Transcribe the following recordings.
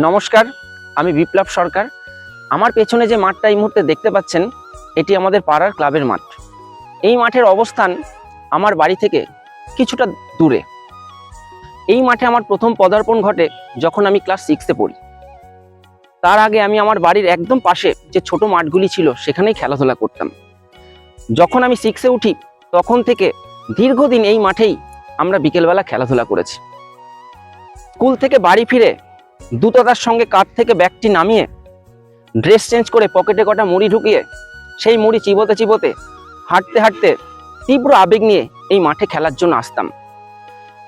নমস্কার, আমি বিপ্লব সরকার। আমার পেছনে যে মাঠটা এই মুহূর্তে দেখতে পাচ্ছেন, এটি আমাদের পাড়ার ক্লাবের মাঠ। এই মাঠের অবস্থান আমার বাড়ি থেকে কিছুটা দূরে। এই মাঠে আমার প্রথম পদার্পণ ঘটে যখন আমি ক্লাস সিক্সে পড়ি। তার আগে আমি আমার বাড়ির একদম পাশে যে ছোট মাঠগুলি ছিল, সেখানেই খেলাধুলা করতাম। যখন আমি সিক্সে উঠি, তখন থেকে দীর্ঘদিন এই মাঠেই আমরা বিকেলবেলা খেলাধুলা করেছি। স্কুল থেকে বাড়ি ফিরে দ্রুততার সঙ্গে কাঁধ থেকে ব্যাগটি নামিয়ে ড্রেস চেঞ্জ করে পকেটে কটা মুড়ি ঢুকিয়ে সেই মুড়ি চিবোতে চিবোতে হাঁটতে হাঁটতে তীব্র আবেগ নিয়ে এই মাঠে খেলার জন্য আসতাম।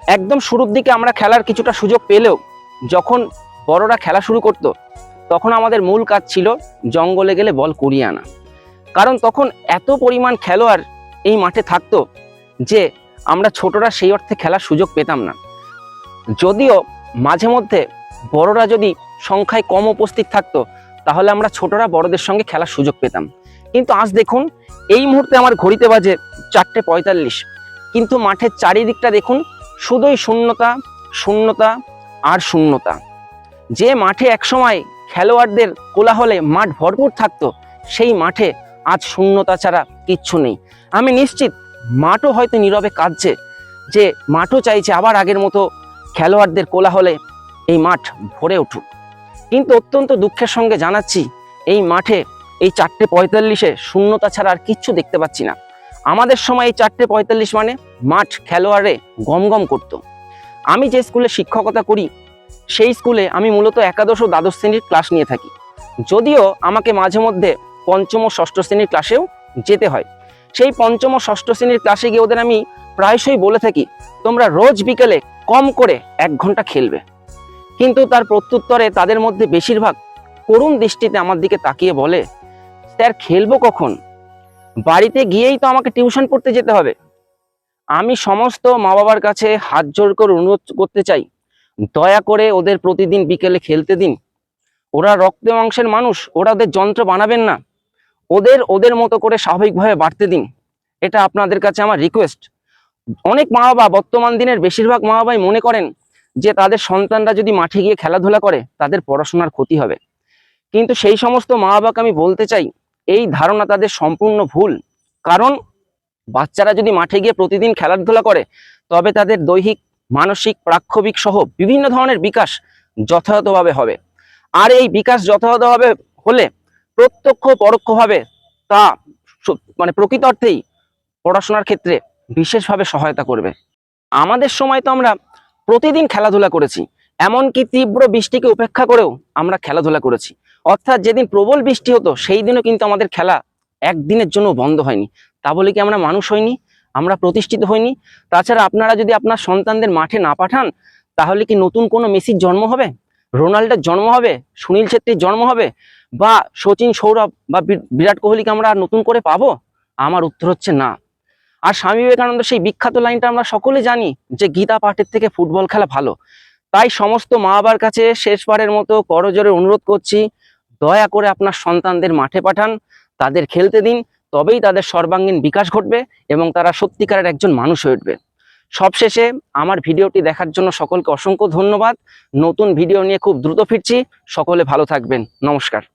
একদম শুরুর দিকে আমরা খেলার কিছুটা সুযোগ পেলেও যখন বড়রা খেলা শুরু করতো, তখন আমাদের মূল কাজ ছিল জঙ্গলে গেলে বল কুড়িয়ে আনা। কারণ তখন এত পরিমাণ খেলোয়াড় এই মাঠে থাকতো যে আমরা ছোটরা সেই অর্থে খেলার সুযোগ পেতাম না। যদিও মাঝে মধ্যে বড়রা যদি সংখ্যায় কম উপস্থিত থাকতো, তাহলে আমরা ছোটরা বড়দের সঙ্গে খেলার সুযোগ পেতাম। কিন্তু আজ দেখুন, এই মুহূর্তে আমার ঘড়িতে বাজে চারটে পঁয়তাল্লিশ। কিন্তু মাঠের চারিদিকটা দেখুন, শুধুই শূন্যতা শূন্যতা আর শূন্যতা। যে মাঠে একসময় খেলোয়াড়দের কোলাহলে মাঠ ভরপুর থাকতো, সেই মাঠে আজ শূন্যতা ছাড়া কিচ্ছু নেই। আমি নিশ্চিত, মাঠও হয়তো নীরবে কাঁদছে, যে মাঠও চাইছে আবার আগের মতো খেলোয়াড়দের কোলাহলে এই মাঠ ভরে উঠুক। কিন্তু অত্যন্ত দুঃখের সঙ্গে জানাচ্ছি, এই মাঠে এই চারটে পঁয়তাল্লিশে শূন্যতা ছাড়া আর কিচ্ছু দেখতে পাচ্ছি না। আমাদের সময় এই চারটে পঁয়তাল্লিশ মানে মাঠ খেলোয়াড়ে গমগম করত। আমি যে স্কুলে শিক্ষকতা করি, সেই স্কুলে আমি মূলত একাদশ ও দ্বাদশ শ্রেণির ক্লাস নিয়ে থাকি। যদিও আমাকে মাঝে মধ্যে পঞ্চম ও ষষ্ঠ শ্রেণির ক্লাসেও যেতে হয়। সেই পঞ্চম ও ষষ্ঠ শ্রেণির ক্লাসে গিয়ে ওদের আমি প্রায়শই বলে থাকি, তোমরা রোজ বিকেলে কম করে এক ঘণ্টা খেলবে। কিন্তু তার প্রত্যুত্তরে তাদের মধ্যে বেশিরভাগ করুণ দৃষ্টিতে আমার দিকে তাকিয়ে বলে, স্যার, খেলব কখন? বাড়িতে গিয়েই তো আমাকে টিউশন পড়তে যেতে হবে। আমি সমস্ত মা বাবার কাছে হাত জোর করে অনুরোধ করতে চাই, দয়া করে ওদের প্রতিদিন বিকেলে খেলতে দিন। ওরা রক্ত মাংসের মানুষ, ওরা ওদের যন্ত্র বানাবেন না। ওদের ওদের মতো করে স্বাভাবিকভাবে বাড়তে দিন। এটা আপনাদের কাছে আমার রিকোয়েস্ট অনেক মা বাবা বর্তমান দিনের বেশিরভাগ মা বাবাই মনে করেন যে তাদের সন্তানরা যদি মাঠে গিয়ে খেলাধুলা করে, তাদের পড়াশোনার ক্ষতি হবে। কিন্তু সেই সমস্ত মা বাবাকে আমি বলতে চাই, এই ধারণা তাদের সম্পূর্ণ ভুল। কারণ বাচ্চারা যদি মাঠে গিয়ে প্রতিদিন খেলাধুলা করে, তবে তাদের দৈহিক, মানসিক, প্রাক্ষবিক সহ বিভিন্ন ধরনের বিকাশ যথাযথভাবে হবে। আর এই বিকাশ যথাযথভাবে হলে প্রত্যক্ষ পরোক্ষভাবে তা মানে প্রকৃত অর্থেই পড়াশোনার ক্ষেত্রে বিশেষভাবে সহায়তা করবে। আমাদের সময় তো আমরা প্রতিদিন খেলাধুলা করেছি। এমনকি তীব্র বৃষ্টিকে উপেক্ষা করেও আমরা খেলাধুলা করেছি। অর্থাৎ যেদিন প্রবল বৃষ্টি হতো, সেই দিনও কিন্তু আমাদের খেলা একদিনের জন্য বন্ধ হয়নি। তা বলে কি আমরা মানুষ হইনি? আমরা প্রতিষ্ঠিত হইনি? তাছাড়া আপনারা যদি আপনার সন্তানদের মাঠে না পাঠান, তাহলে কি নতুন কোনো মেসির জন্ম হবে? রোনাল্ডোর জন্ম হবে? সুনীল ছেত্রীর জন্ম হবে? বা সচিন সৌরভ বা বিরাট কোহলিকে আমরা নতুন করে পাবো? আমার উত্তর হচ্ছে না। আর স্বামী বিবেকানন্দ সেই বিখ্যাত লাইনটা আমরা সকলে জানি যে গীতা পাঠের থেকে ফুটবল খেলা ভালো। তাই সমস্ত মা বাবার কাছে শেষবারের মতো করজোরে অনুরোধ করছি, দয়া করে আপনার সন্তানদের মাঠে পাঠান, তাদের খেলতে দিন, তবেই তাদের সর্বাঙ্গীন বিকাশ ঘটবে এবং তারা সত্যিকারের একজন মানুষ হয়ে উঠবে। সবশেষে আমার ভিডিওটি দেখার জন্য সকলকে অসংখ্য ধন্যবাদ। নতুন ভিডিও নিয়ে খুব দ্রুত ফিরছি। সকলে ভালো থাকবেন। নমস্কার।